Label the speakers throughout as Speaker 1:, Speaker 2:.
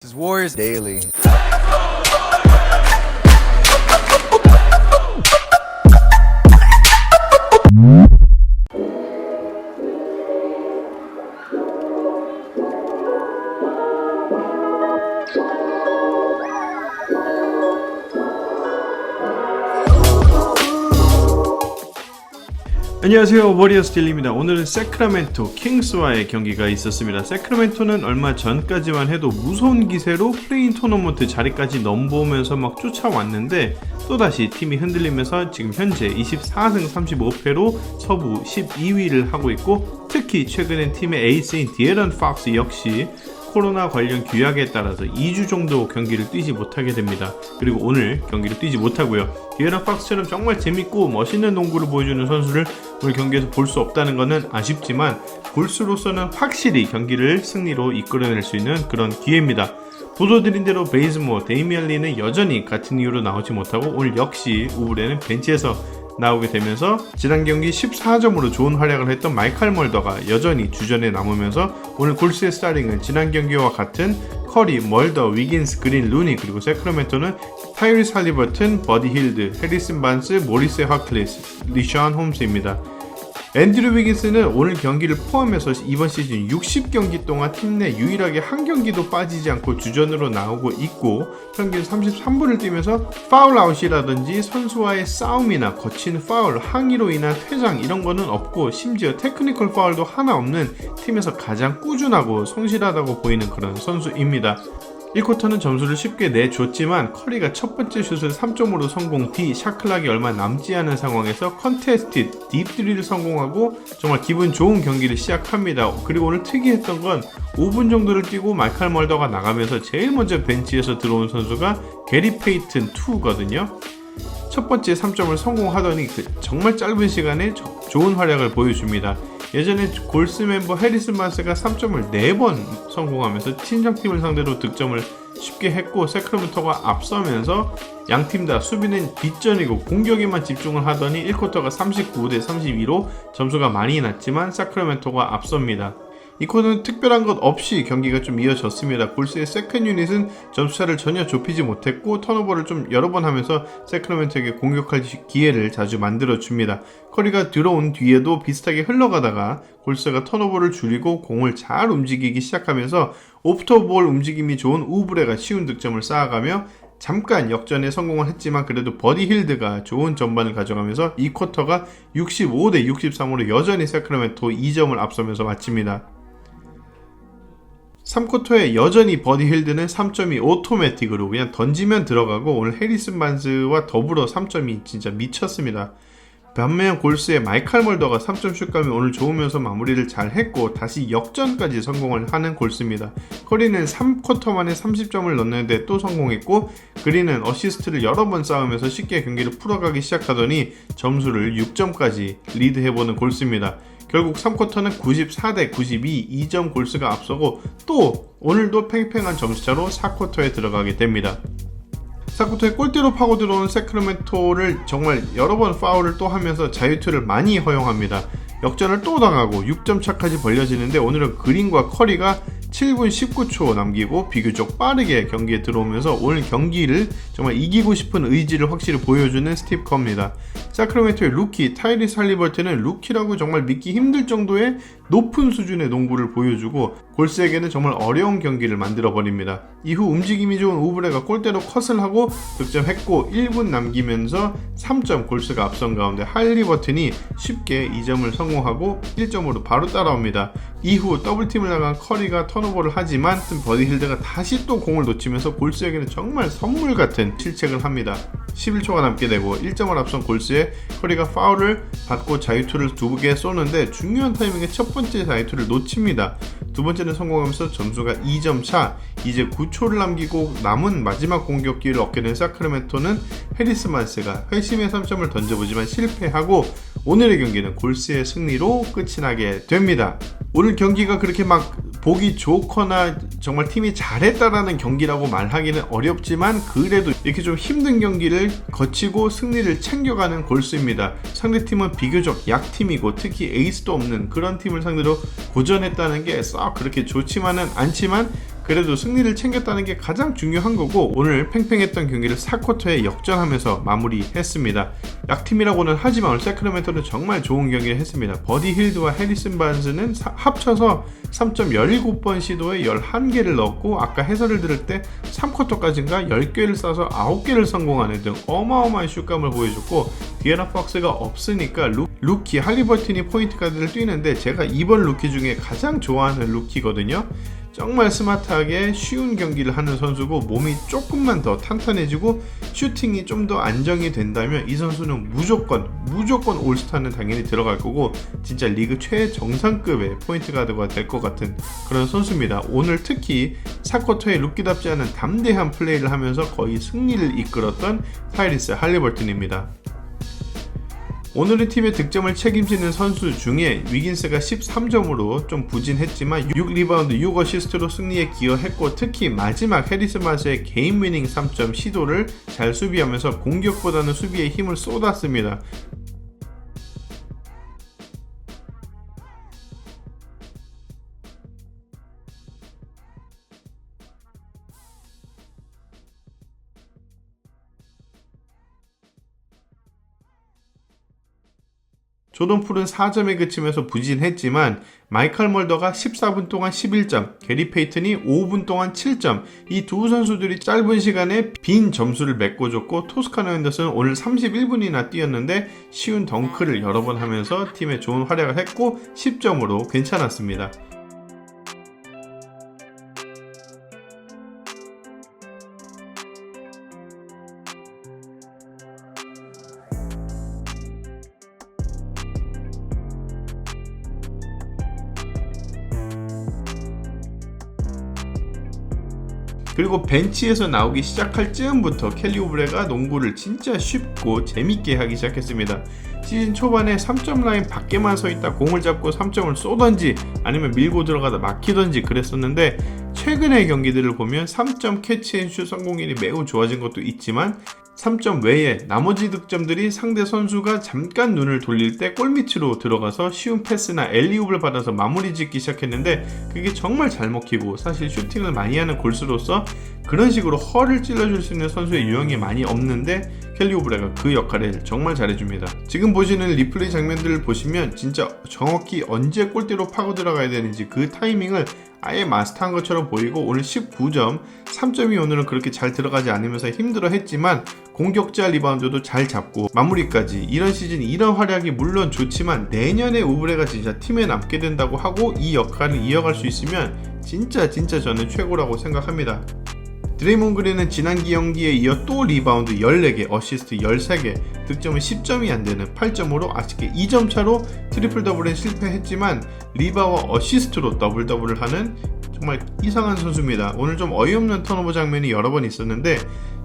Speaker 1: This is Warriors Daily.
Speaker 2: 안녕하세요. 워리어스 딜리입니다. 오늘은 세크라멘토 킹스와의 경기가 있었습니다. 세크라멘토는 얼마 전까지만 해도 무서운 기세로 플레인 토너먼트 자리까지 넘보면서 막 쫓아왔는데 또다시 팀이 흔들리면서 지금 현재 24승 35패로 서부 12위를 하고 있고 특히 최근엔 팀의 에이스인 디에런 박스 역시 코로나 관련 규약에 따라서 2주 정도 경기를 뛰지 못하게 됩니다. 그리고 오늘 경기를 뛰지 못하고요. 디에런 박스처럼 정말 재밌고 멋있는 농구를 보여주는 선수를 오늘 경기에서 볼 수 없다는 것은 아쉽지만 골수로서는 확실히 경기를 승리로 이끌어낼 수 있는 그런 기회입니다. 보도드린 대로 베이즈모, 데이미안 리는 여전히 같은 이유로 나오지 못하고 오늘 역시 우브레는 벤치에서 나오게 되면서 지난 경기 14점으로 좋은 활약을 했던 마이칼 멀더가 여전히 주전에 남으면서 오늘 골스의 스타링은 지난 경기와 같은 커리, 멀더, 위긴스, 그린, 루니 그리고 세크라멘토는 타이리스 할리버튼, 버디 힐드, 해리슨 반스, 모리스 하클리스, 리션 홈스입니다. 앤드류 위긴스는 오늘 경기를 포함해서 이번 시즌 60경기 동안 팀 내 유일하게 한 경기도 빠지지 않고 주전으로 나오고 있고 평균 33분을 뛰면서 파울 아웃이라든지 선수와의 싸움이나 거친 파울, 항의로 인한 퇴장 이런 거는 없고 심지어 테크니컬 파울도 하나 없는 팀에서 가장 꾸준하고 성실하다고 보이는 그런 선수입니다. 1쿼터는 점수를 쉽게 내줬지만 커리가 첫 번째 슛을 3점으로 성공 뒤 샤클락이 얼마 남지 않은 상황에서 컨테스트 딥3를 성공하고 정말 기분 좋은 경기를 시작합니다. 그리고 오늘 특이했던 건 5분 정도를 뛰고 마이칼 멀더가 나가면서 제일 먼저 벤치에서 들어온 선수가 게리 페이튼 2거든요. 첫 번째 3점을 성공하더니 그 정말 짧은 시간에 저- 좋은 활약을 보여줍니다. 예전에 골스 멤버 해리슨 마스가 3점을 4번 성공하면서 친정팀을 상대로 득점을 쉽게 했고 세크라멘토가 앞서면서 양 팀 다 수비는 뒷전이고 공격에만 집중을 하더니 1쿼터가 39대 32로 점수가 많이 났지만 사크라멘토가 앞섭니다. 이 쿼터는 특별한 것 없이 경기가 좀 이어졌습니다. 골스의 세컨 유닛은 점수차를 전혀 좁히지 못했고 턴오버를 좀 여러 번 하면서 세크라멘토에게 공격할 기회를 자주 만들어 줍니다. 커리가 들어온 뒤에도 비슷하게 흘러가다가 골스가 턴오버를 줄이고 공을 잘 움직이기 시작하면서 오프터볼 움직임이 좋은 우브레가 쉬운 득점을 쌓아가며 잠깐 역전에 성공을 했지만 그래도 버디 힐드가 좋은 전반을 가져가면서 이 쿼터가 65대 63으로 여전히 세크라멘토 2점을 앞서면서 마칩니다. 3쿼터에 여전히 버디 힐드는 3점이 오토매틱으로 그냥 던지면 들어가고 오늘 해리슨 반스와 더불어 3점이 진짜 미쳤습니다. 반면 골스의 마이칼 멀더가 3점 슛감이 오늘 좋으면서 마무리를 잘 했고 다시 역전까지 성공을 하는 골스입니다. 커리는 3쿼터 만에 30점을 넣는데 또 성공했고 그리는 어시스트를 여러 번 쌓으면서 쉽게 경기를 풀어가기 시작하더니 점수를 6점까지 리드해보는 골스입니다. 결국 3쿼터는 94대 92, 2점 골스가 앞서고 또 오늘도 팽팽한 점수차로 4쿼터에 들어가게 됩니다. 4쿼터에 골대로 파고 들어온 세크라멘토를 정말 여러 번 파울을 또 하면서 자유투를 많이 허용합니다. 역전을 또 당하고 6점 차까지 벌려지는데 오늘은 그린과 커리가 7분 19초 남기고 비교적 빠르게 경기에 들어오면서 오늘 경기를 정말 이기고 싶은 의지를 확실히 보여주는 스티브 커입니다. 사크라멘토의 루키 타이리스 할리버트는 루키라고 정말 믿기 힘들 정도의 높은 수준의 농구를 보여주고 골스에게는 정말 어려운 경기를 만들어 버립니다. 이후 움직임이 좋은 우브레가 골대로 컷을 하고 득점했고 1분 남기면서 3점 골스가 앞선 가운데 할리버튼이 쉽게 2점을 성공하고 1점으로 바로 따라옵니다. 이후 더블팀을 나간 커리가 턴오버를 하지만 버디 힐드가 다시 또 공을 놓치면서 골스에게는 정말 선물 같은 실책을 합니다. 11초가 남게 되고 1점을 앞선 골스에 커리가 파울을 받고 자유투를 두 개 쏘는데 중요한 타이밍에 첫 번째 자유투를 놓칩니다. 두 번째는 성공하면서 점수가 2점 차, 이제 9초를 남기고 남은 마지막 공격 기회를 얻게 된 사크라멘토는 해리스 만스가 회심의 3점을 던져보지만 실패하고 오늘의 경기는 골스의 승리로 끝이 나게 됩니다. 오늘 경기가 그렇게 막 보기 좋거나 정말 팀이 잘했다라는 경기라고 말하기는 어렵지만 그래도 이렇게 좀 힘든 경기를 거치고 승리를 챙겨가는 골스입니다. 상대팀은 비교적 약팀이고 특히 에이스도 없는 그런 팀을 상대로 고전했다는 게 썩 그렇게 좋지만은 않지만 그래도 승리를 챙겼다는 게 가장 중요한 거고 오늘 팽팽했던 경기를 4쿼터에 역전하면서 마무리했습니다. 약팀이라고는 하지만 세크라멘토는 정말 좋은 경기를 했습니다. 버디 힐드와 해리슨 반스는 사- 합쳐서 3.17번 시도에 11개를 넣었고 아까 해설을 들을 때 3쿼터까지인가 10개를 쏴서 9개를 성공하는 등 어마어마한 슛감을 보여줬고 디에나 박스가 없으니까 루, 루키 할리버튼이 포인트 가드를 뛰는데 제가 이번 루키 중에 가장 좋아하는 루키거든요. 정말 스마트하게 쉬운 경기를 하는 선수고 몸이 조금만 더 탄탄해지고 슈팅이 좀 더 안정이 된다면 이 선수는 무조건 무조건 올스타는 당연히 들어갈 거고 진짜 리그 최정상급의 포인트 가드가 될 것 같은 그런 선수입니다. 오늘 특히 4쿼터에 루키답지 않은 담대한 플레이를 하면서 거의 승리를 이끌었던 타이리스 할리버튼입니다. 오늘의 팀의 득점을 책임지는 선수 중에 위긴스가 13점으로 좀 부진했지만 6리바운드 6어시스트로 승리에 기여했고 특히 마지막 해리스 마스의 개인 위닝 3점 시도를 잘 수비하면서 공격보다는 수비에 힘을 쏟았습니다. 조던 풀은 4점에 그치면서 부진했지만 마이클 멀더가 14분 동안 11점, 게리 페이튼이 5분 동안 7점, 이 두 선수들이 짧은 시간에 빈 점수를 메꿔줬고 토스카노 핸더슨은 오늘 31분이나 뛰었는데 쉬운 덩크를 여러 번 하면서 팀에 좋은 활약을 했고 10점으로 괜찮았습니다. 그리고 벤치에서 나오기 시작할 즈음부터 켈리 오브레가 농구를 진짜 쉽고 재밌게 하기 시작했습니다. 시즌 초반에 3점 라인 밖에만 서 있다 공을 잡고 3점을 쏘던지 아니면 밀고 들어가다 막히던지 그랬었는데 최근의 경기들을 보면 3점 캐치앤슛 성공률이 매우 좋아진 것도 있지만 3점 외에 나머지 득점들이 상대 선수가 잠깐 눈을 돌릴 때 골밑으로 들어가서 쉬운 패스나 엘리웁을 받아서 마무리 짓기 시작했는데 그게 정말 잘 먹히고 사실 슈팅을 많이 하는 골수로서 그런 식으로 허를 찔러줄 수 있는 선수의 유형이 많이 없는데 켈리 오브레가 그 역할을 정말 잘해줍니다. 지금 보시는 리플레이 장면들을 보시면 진짜 정확히 언제 골대로 파고 들어가야 되는지 그 타이밍을 아예 마스터한 것처럼 보이고 오늘 19점 3점이 오늘은 그렇게 잘 들어가지 않으면서 힘들어 했지만 공격자 리바운드도 잘 잡고 마무리까지 이런 시즌 이런 활약이 물론 좋지만 내년에 우브레가 진짜 팀에 남게 된다고 하고 이 역할을 이어갈 수 있으면 진짜 진짜 저는 최고라고 생각합니다. 드레이몬 그린은 지난 경기에 이어 또 리바운드 14개, 어시스트 13개, 득점은 10점이 안 되는 8점으로 아쉽게 2점 차로 트리플 더블에 실패했지만 리바와 어시스트로 더블 더블을 하는 정말 이상한 선수입니다. 오늘 좀 어이없는 턴오버 장면이 여러 번 있었는데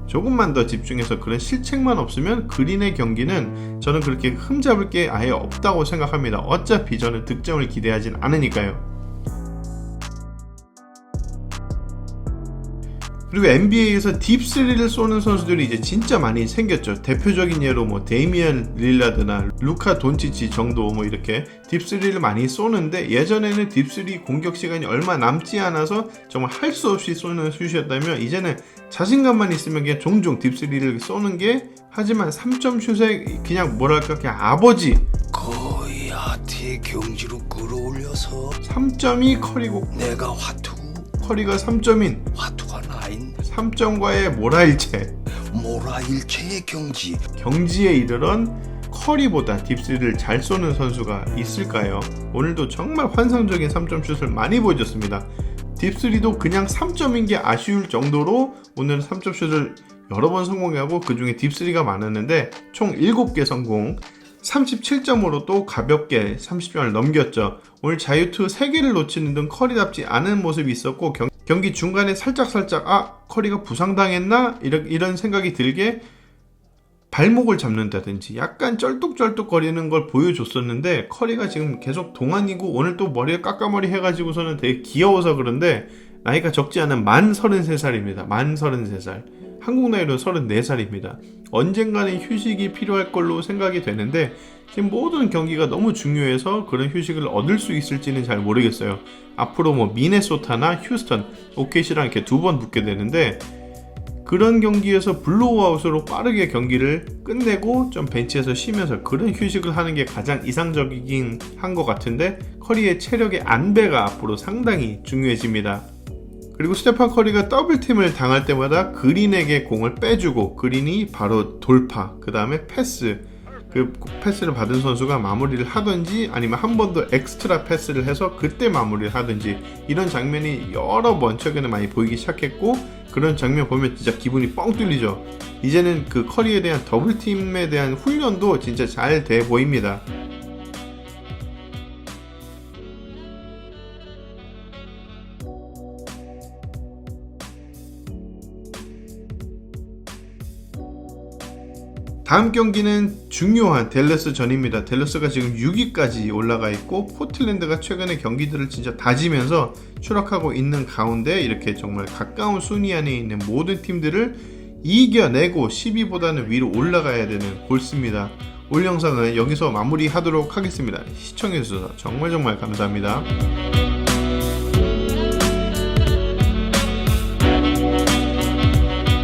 Speaker 2: 조금만 더 집중해서 그런 실책만 없으면 그린의 경기는 저는 그렇게 흠잡을 게 아예 없다고 생각합니다. 어차피 저는 득점을 기대하진 않으니까요. 그리고 NBA에서 딥3를 쏘는 선수들이 이제 진짜 많이 생겼죠. 대표적인 예로 뭐 데이미안 릴라드나 루카 돈치치 정도 뭐 이렇게 딥3를 많이 쏘는데 예전에는 딥3 공격 시간이 얼마 남지 않아서 정말 할 수 없이 쏘는 슛이었다면 이제는 자신감만 있으면 그냥 종종 딥3를 쏘는 게 하지만 3점 슛의 그냥 뭐랄까 그냥 아버지
Speaker 1: 거의 아트의 경지로 끌어올려서
Speaker 2: 3점이 커리고
Speaker 1: 내가 화투
Speaker 2: 커리가 3점인
Speaker 1: 화투가 나 인
Speaker 2: 3점과의 모라일체
Speaker 1: 모라일체의 경지
Speaker 2: 경지에 이르던 커리보다 딥스를 잘 쏘는 선수가 있을까요? 오늘도 정말 환상적인 3점 슛을 많이 보여줬습니다. 딥스리도 그냥 3점인 게 아쉬울 정도로 오늘 3점 슛을 여러 번 성공하고 그 중에 딥스리가 많았는데 총 7개 성공 37점으로 또 가볍게 30점을 넘겼죠. 오늘 자유투 3개를 놓치는 등 커리답지 않은 모습이 있었고 경, 경기 중간에 살짝살짝 아 커리가 부상당했나 이런, 이런 생각이 들게 발목을 잡는다든지 약간 쩔뚝쩔뚝 거리는 걸 보여줬었는데 커리가 지금 계속 동안이고 오늘 또 머리에 깎아머리 해가지고서는 되게 귀여워서 그런데 나이가 적지 않은 만 33살입니다. 만 33살. 한국 나이로 34살입니다. 언젠가는 휴식이 필요할 걸로 생각이 되는데 지금 모든 경기가 너무 중요해서 그런 휴식을 얻을 수 있을지는 잘 모르겠어요. 앞으로 뭐 미네소타나 휴스턴, OKC랑 이렇게 두 번 붙게 되는데 그런 경기에서 블로우아웃으로 빠르게 경기를 끝내고 좀 벤치에서 쉬면서 그런 휴식을 하는 게 가장 이상적이긴 한 것 같은데 커리의 체력의 안배가 앞으로 상당히 중요해집니다. 그리고 스테판 커리가 더블팀을 당할 때마다 그린에게 공을 빼주고 그린이 바로 돌파, 그 다음에 패스, 그 패스를 받은 선수가 마무리를 하든지 아니면 한 번 더 엑스트라 패스를 해서 그때 마무리를 하든지 이런 장면이 여러 번 최근에 많이 보이기 시작했고 그런 장면 보면 진짜 기분이 뻥 뚫리죠. 이제는 그 커리에 대한 더블팀에 대한 훈련도 진짜 잘 돼 보입니다. 다음 경기는 중요한 델러스 전입니다. 델러스가 지금 6위까지 올라가 있고 포틀랜드가 최근에 경기들을 진짜 다지면서 추락하고 있는 가운데 이렇게 정말 가까운 순위 안에 있는 모든 팀들을 이겨내고 10위보다는 위로 올라가야 되는 골스입니다. 올 영상은 여기서 마무리하도록 하겠습니다. 시청해주셔서 정말 정말 감사합니다.